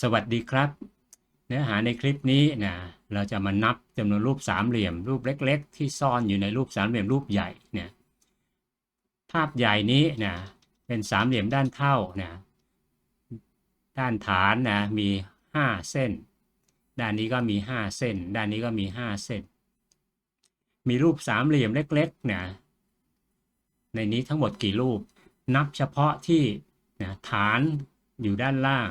สวัสดีครับ เนื้อหาในคลิปนี้นะเราจะมานับจำนวนรูปสามเหลี่ยม รูปเล็ก ๆ ที่ซ่อนอยู่ในรูปสามเหลี่ยมรูปใหญ่เนี่ยภาพใหญ่นี้นะเป็นสามเหลี่ยมด้านเท่านะด้านฐานนะมีห้าเส้น ด้านนี้ก็มีห้าเส้น ด้านนี้ก็มีห้าเส้น มีรูปสามเหลี่ยมเล็กๆนะในนี้ทั้งหมดกี่รูป นับเฉพาะที่นะฐานอยู่ด้านล่าง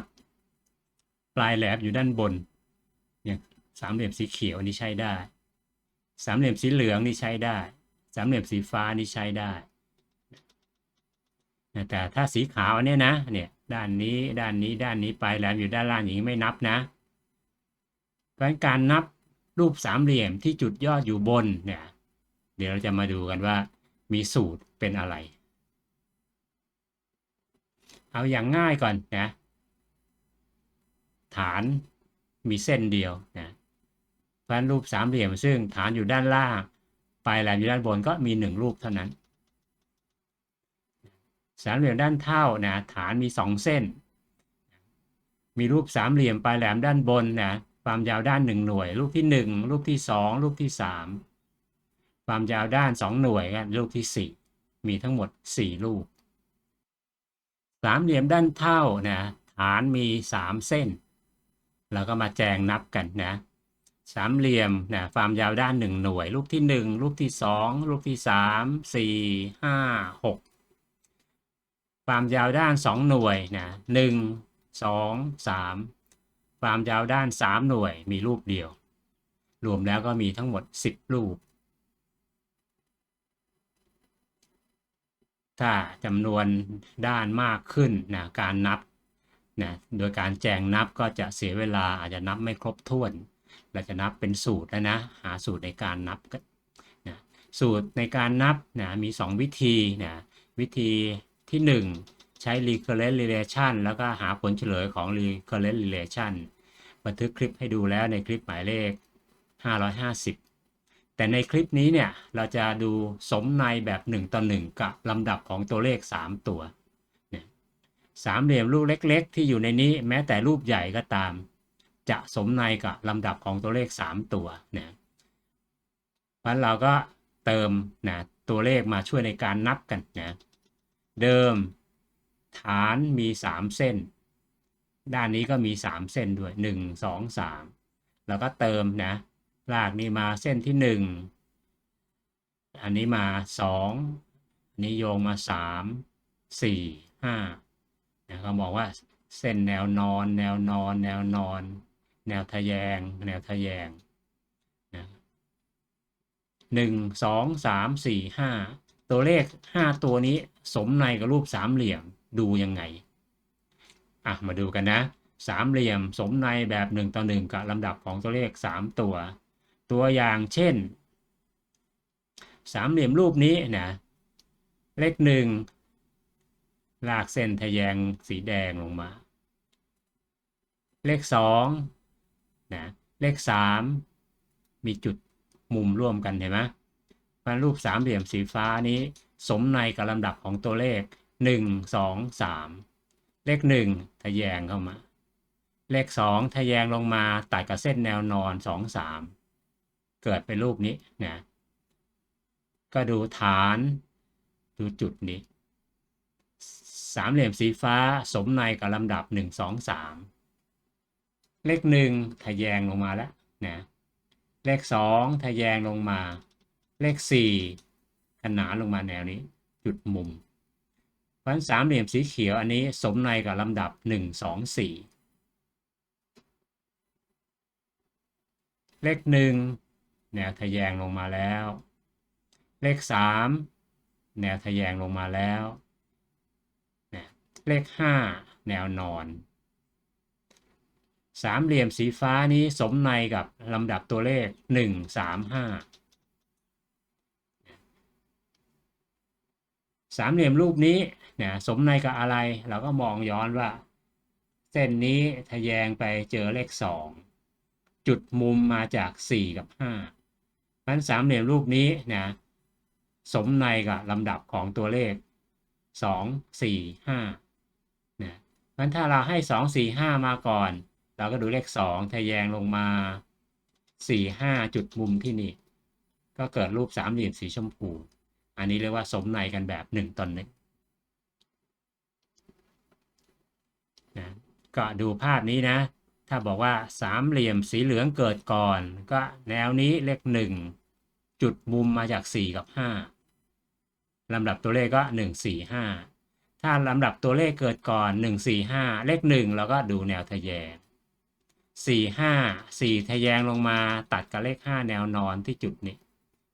ปลายแหลมอยู่ด้านบนอย่างสามเหลี่ยมสีเขียวนี่ใช้ได้ สามเหลี่ยมสีเหลืองนี่ใช้ได้ สามเหลี่ยมสีฟ้านี่ใช้ได้แต่ถ้าสีขาวเนี่ยนะเนี่ยด้านนี้ด้านนี้ด้านนี้ปลายแหลมอยู่ด้านล่างอย่างนี้ไม่นับนะ เพราะการนับรูปสามเหลี่ยมที่จุดยอดอยู่บนเนี่ยเดี๋ยวเราจะมาดูกันว่ามีสูตรเป็นอะไร เอาอย่างง่ายก่อนนะ ฐานมีเส้นเดียวนะเพราะฉะนั้นรูปสามเหลี่ยมซึ่งฐานอยู่ด้านล่าง ปลายแหลมอยู่ด้านบนก็มีหนึ่งรูปเท่านั้น สามเหลี่ยมด้านเท่านะฐานมีสองเส้น มีรูปสามเหลี่ยมปลายแหลมด้านบนนะความยาวด้านหนึ่งหน่วย รูปที่หนึ่งรูปที่สองรูปที่สามความยาวด้านสองหน่วยกันรูปที่สี่มีทั้งหมดสี่รูปสามเหลี่ยมด้านเท่านะฐานมีสามเส้น เราก็มาแจงนับกันนะสามเหลี่ยมนะความยาวด้านหนึ่งหน่วย รูปที่หนึ่งรูปที่สองรูปที่สามสี่ห้าหกความยาวด้านสองหน่วยนะหนึ่งสองสามความยาวด้านสามหน่วยมีรูปเดียว รวมแล้วก็มีทั้งหมดสิบรูป ถ้าจำนวนด้านมากขึ้นนะการนับ นะโดยการแจงนับก็จะเสียเวลาอาจจะนับไม่ครบถ้วน เราจะนับเป็นสูตรแล้วนะ หาสูตรในการนับนะสูตรในการนับนะมี 2 วิธีนะวิธีที่ 1 ใช้ recurrent relation แล้วก็หาผลเฉลยของ recurrent relation บันทึกคลิปให้ดูแล้วในคลิปหมายเลข 550 แต่ในคลิปนี้เนี่ยเราจะดูสมในแบบ 1 ต่อ 1 กับลำดับของตัวเลข 3 ตัว สามเหลี่ยมรูปเล็ก ๆ ที่อยู่ในนี้แม้แต่รูปใหญ่ก็ตาม จะสมในกับลำดับของตัวเลข 3 ตัวนะเพราะเราก็เติมนะตัวเลขมาช่วยในการนับกันนะเดิมฐานมี 3 เส้น ด้านนี้ก็มี 3 เส้นด้วย 1 2 3 แล้วก็เติมนะลากนี้มาเส้นที่ 1 อันนี้มา 2 อันนี้โยงมา 3 4 5 นะเขาบอกว่าเส้นแนวนอน แนวนอน แนวนอน แนวทะแยง แนวทะแยงนะหนึ่งสองสามสี่ห้าตัวเลขห้าตัวนี้สมในกับรูปสามเหลี่ยมดูยังไงอะมาดูกันนะสามเหลี่ยมสมในแบบหนึ่งต่อหนึ่งกับลำดับของตัวเลขสามตัว ตัวอย่างเช่นสามเหลี่ยมรูปนี้นะเลขหนึ่ง ลากเส้นทะแยงสีแดงลงมา เลขสองนะเลขสามมีจุดมุมร่วมกันเห็นไหมมันรูปสามเหลี่ยมสีฟ้านี้ สมในกับลำดับของตัวเลขหนึ่งสองสามเลขหนึ่งทะแยงเข้ามา เลขสองทะแยงลงมาตัดกับเส้นแนวนอนสองสามเกิดเป็นรูปนี้นะก็ดูฐานดูจุดนี้ สามเหลี่ยมสีฟ้าสมในกับลำดับหนึ่งสองสามเลขหนึ่งทะแยงลงมาแล้วนะเลขสองทะแยงลงมา เลขสี่ขนานลงมาแนวนี้ จุดมุมเพราะฉะนั้นสามเหลี่ยมสีเขียวอันนี้สมในกับลำดับหนึ่งสองสี่เลขหนึ่งแนวทะแยงลงมาแล้ว เลขสามแนวทะแยงลงมาแล้ว เลขห้าแนวนอน สามเหลี่ยมสีฟ้านี้สมในกับลำดับตัวเลขหนึ่งสามห้าสามเหลี่ยมรูปนี้เนี่ยสมในกับอะไรเราก็มองย้อนว่า เส้นนี้ทะแยงไปเจอเลขสองจุดมุมมาจากสี่กับห้าดังนั้นสามเหลี่ยมรูปนี้นะสมในกับลำดับของตัวเลขสองสี่ห้า งั้นถ้าเราให้สองสี่ห้ามาก่อน เราก็ดูเลขสองทะแยงลงมาสี่ห้าจุดมุมที่นี่ ก็เกิดรูปสามเหลี่ยมสีชมพู อันนี้เรียกว่าสมในกันแบบหนึ่งต่อหนึ่งนะก็ดูภาพนี้นะ ถ้าบอกว่าสามเหลี่ยมสีเหลืองเกิดก่อน ก็แนวนี้เลขหนึ่งจุดมุมมาจากสี่กับห้าลำดับตัวเลขก็หนึ่งสี่ห้า ถ้าลำดับตัวเลขเกิดก่อนหนึ่งสี่ห้าเลขหนึ่งเราก็ดูแนวทะแยงสี่ห้าสี่ทะแยงลงมาตัดกับเลขห้าแนวนอนที่จุดนี้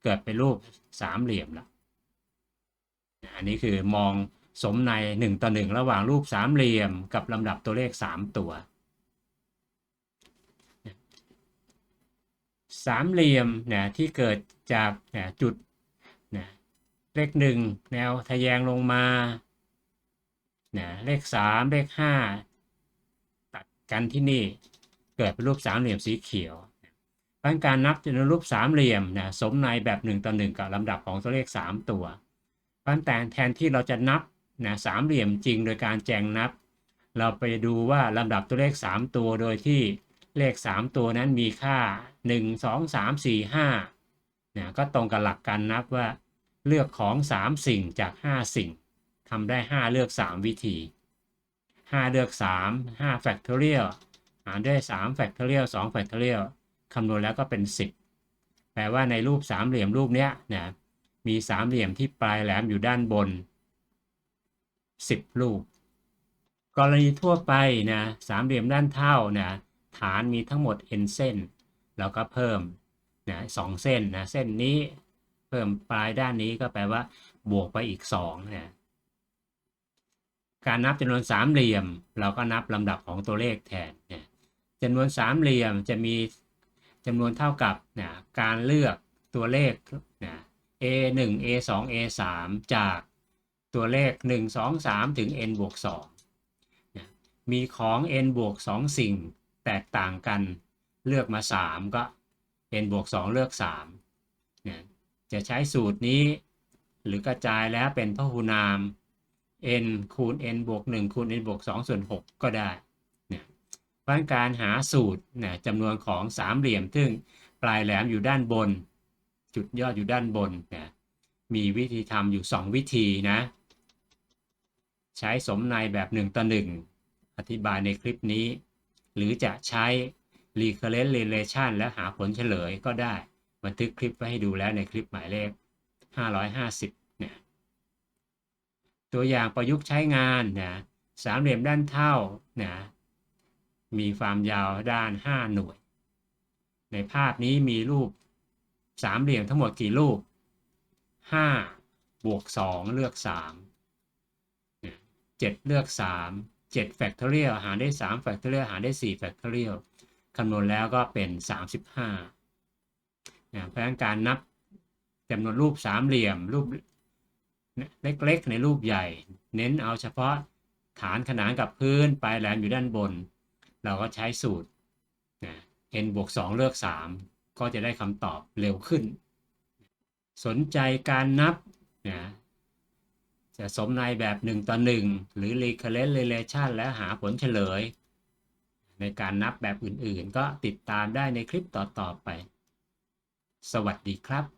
เกิดเป็นรูปสามเหลี่ยมแล้วอันนี้คือมองสมในหนึ่งต่อหนึ่งระหว่างรูปสามเหลี่ยมกับลำดับตัวเลขสามตัวสามเหลี่ยมนะที่เกิดจากนะจุดนะเลขหนึ่งแนวทะแยงลงมา นะเลขสามเลขห้าตัดกันที่นี่เกิดเป็นรูปสามเหลี่ยมสีเขียวเพรการนับจะเป็นรูปสามเหลี่ยมนะสมในแบบหนึ่งต่อหนึ่งกับลำดับของตัวเลขสามตัวเพรแต่แทนที่เราจะนับนะสามเหลี่ยมจริงโดยการแจงนับ เราไปดูว่าลำดับตัวเลขสามตัวโดยที่เลข 3 ตัวนั้นมีค่า 1 2 3 4 5นี่ยก็ตรงกับหลักการนับว่าเลือกของ 3 สิ่งจาก 5 สิ่ง ทำได้ 5 เลือก 3 วิธี 5 เลือก 3 5 factorial หารด้วย3 factorial 2 factorial คำนวณแล้วก็เป็น 10 แปลว่าในรูปสามเหลี่ยมรูปเนี้ยนะมีสามเหลี่ยมที่ปลายแหลมอยู่ด้านบน 10รูปกรณีทั่วไปนะสามเหลี่ยมด้านเท่านะฐานมีทั้งหมด n เส้น แล้วก็เพิ่มนะสองเส้นนะเส้นนี้ เพิ่มปลายด้านนี้ก็แปลว่าบวกไปอีก2นะ การนับจำนวนสามเหลี่ยม เราก็นับลำดับของตัวเลขแทนนะจำนวนสามเหลี่ยมจะมีจำนวนเท่ากับนะการเลือกตัวเลขนะ a 1 a 2 a 3จากตัวเลข 1 2 3 ถึง n บวก2นะมีของ n บวก2สิ่งแตกต่างกันเลือกมา 3 ก็ n บวก2เลือก3เนี่ยจะใช้สูตรนี้หรือกระจายแล้วเป็นพหุนาม n คูณ n บวก1คูณ n บวก2ส่วน6ก็ได้เนี่ยเพราะการหาสูตรนี่ยจำนวนของสามเหลี่ยม ซึ่งปลายแหลมอยู่ด้านบน จุดยอดอยู่ด้านบนนี่ยมีวิธีทำอยู่ 2 วิธีนะ ใช้สมในแบบ 1 ต่อ 1 อธิบายในคลิปนี้ หรือจะใช้ recurrent relation และหาผลเฉลยก็ได้ บันทึกคลิปไว้ให้ดูแล้วในคลิปหมายเลข 550 ตัวอย่างประยุกต์ใช้งานนะสามเหลี่ยมด้านเท่านะมีความยาวด้าน 5 หน่วย ในภาพนี้มีรูปสามเหลี่ยมทั้งหมดกี่รูป 5 บวก 2 เลือก3 7 เลือก 3 7 factorial หารได้ 3 factorial หารได้ 4 factorial คำนวณแล้วก็เป็น 35นะเพราะฉะนั้นการนับจำนวนรูปสามเหลี่ยมรูป เล็กๆ ในรูปใหญ่ เน้นเอาเฉพาะฐานขนานกับพื้นปลายแหลมอยู่ด้านบน เราก็ใช้สูตรนะ n บวก2เลือก 3 ก็จะได้คำตอบเร็วขึ้น สนใจการนับนะจะสมในแบบ 1 ต่อ 1 หรือ recurrent relation และหาผลเฉลย ในการนับแบบอื่นๆ ก็ติดตามได้ในคลิปต่อๆไป สวัสดีครับ